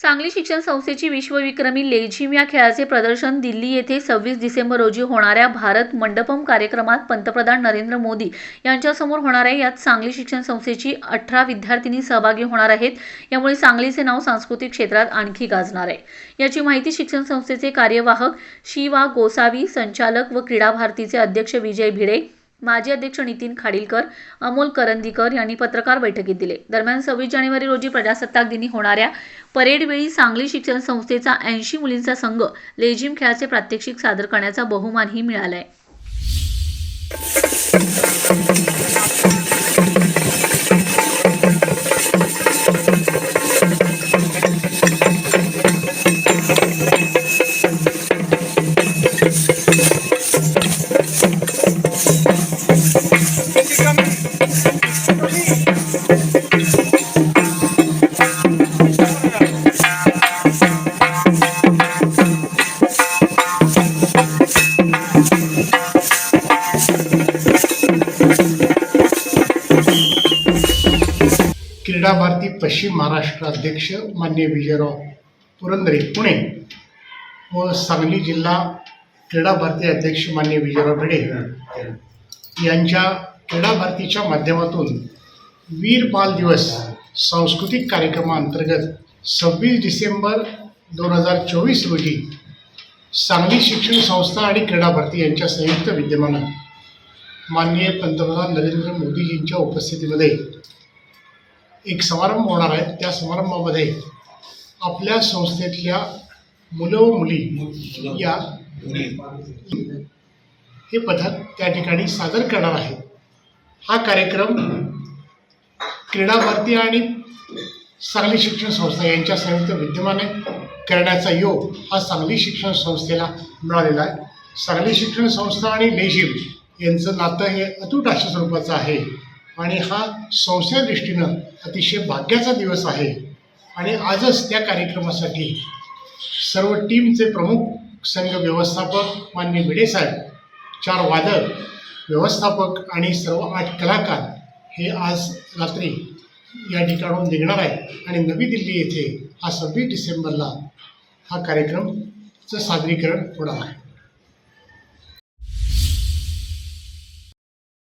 सांगली शिक्षण संस्थेची विश्वविक्रमी लेझिम या खेळाचे प्रदर्शन दिल्ली येथे सव्वीस डिसेंबर रोजी होणाऱ्या भारत मंडपम कार्यक्रमात पंतप्रधान नरेंद्र मोदी यांच्यासमोर होणार आहे. यात सांगली शिक्षण संस्थेची अठरा विद्यार्थिनी सहभागी होणार आहेत. यामुळे सांगलीचे नाव सांस्कृतिक क्षेत्रात आणखी गाजणार आहे. याची माहिती शिक्षण संस्थेचे कार्यवाहक शिवा गोसावी संचालक व क्रीडा भारतीचे अध्यक्ष विजय भिडे माजी अध्यक्ष नितीन खाडीलकर अमोल करंदीकर यांनी पत्रकार बैठकीत दिले. दरम्यान सव्वीस जानेवारी रोजी प्रजासत्ताक दिनी होणाऱ्या परेडवेळी सांगली शिक्षण संस्थेचा ऐंशी मुलींचा संघ लेझिम खेळाचे प्रात्यक्षिक सादर करण्याचा बहुमानही मिळालाय. क्रीडा भारती पश्चिम महाराष्ट्र अध्यक्ष मान्य विजयराव पुरंदरे पुणे व सांगली जिल्हा क्रीडा भारती अध्यक्ष मान्य विजयराव भिडे यांच्या क्रीडा भारतीच्या माध्यमातून वीर बाल दिवस सांस्कृतिक कार्यक्रमाअंतर्गत सव्वीस डिसेंबर दोन हजार चोवीस रोजी सांगली शिक्षण संस्था आणि क्रीडा भारती यांच्या संयुक्त विद्यमानं माननीय पंतप्रधान नरेंद्र मोदीजींच्या उपस्थितीमध्ये एक समारंभ होणार आहे. त्या समारंभामध्ये आपल्या संस्थेतल्या मुलं व मुली या हे पथक त्या ठिकाणी सादर करणार आहे. हा कार्यक्रम क्रीडा भारती आणि सांगली शिक्षण संस्था यांच्या संयुक्त विद्यमाने करण्याचा योग हा सांगली शिक्षण संस्थेला मिळालेला आहे. सांगली शिक्षण संस्था आणि लेझिम यांचं नातं हे अतूट अशा स्वरूपाचं आहे. आणि हा संस्थेच्या दृष्टीनं अतिशय भाग्याचा दिवस आहे. आणि आजच त्या कार्यक्रमासाठी सर्व टीमचे प्रमुख संघ व्यवस्थापक मान्य भिडेसाहेब चार वादक व्यवस्थापक आणि सर्व आठ कलाकार हे आज रात्री या ठिकाणून निघणार आहे आणि नवी दिल्ली येथे हा सव्वीस डिसेंबरला हा कार्यक्रमचं सादरीकरण होणार आहे.